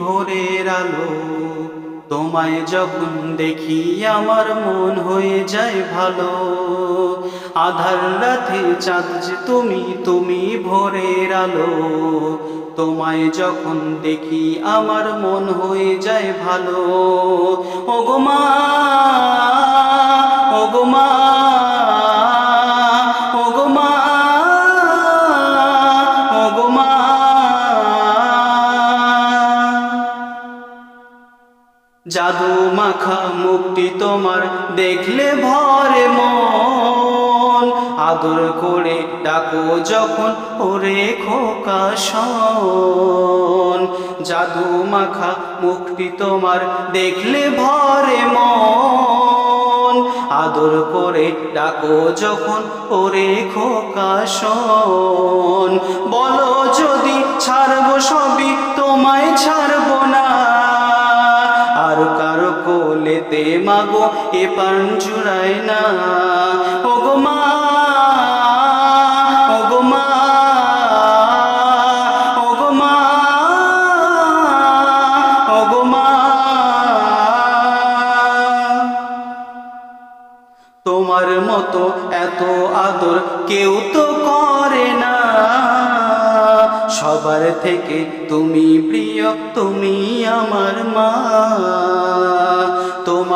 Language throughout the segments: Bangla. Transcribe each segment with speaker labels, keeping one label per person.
Speaker 1: ভোরের আলো, তোমায় যখন দেখি আমার মন হয়ে যায় ভালো। আধার রাতে চাঁদ যে তুমি তুমি ভোরের আলো, তোমায় যখন দেখি আমার মন হয়ে যায় ভালো। ওগো মা জাদু মাখা মুক্তি তোমার দেখলে ভরে মন। আদর করে ডাকো যখন ওরে খোকা শোন। জাদু মাখা মুক্তি তোমার দেখলে ভরে মন। আদর করে ডাকো যখন ওরে খোকা শোন। বলো যদি ছাড়বো সবই, তোমায় ছাড়বো কোলেতে মাগো, এ পান জুড়ায় না। ওগো মা মা মা মা। তোমার মতো এত আদর কেউ তো করে না। সবার থেকে তুমি প্রিয়, তুমি আমার মা।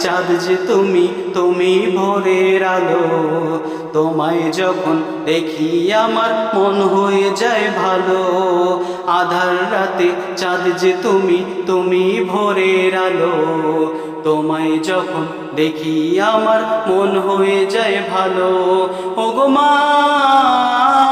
Speaker 1: চাঁদ যে তুমি তুমি ভোরের আলো। তোমায় যখন দেখি আমার মন হয়ে যায় ভালো। আধার রাতে চাঁদ যে তুমি তুমি ভোরের আলো। তোমায় যখন দেখি আমার মন হয়ে যায় ভালো। ওগো মা!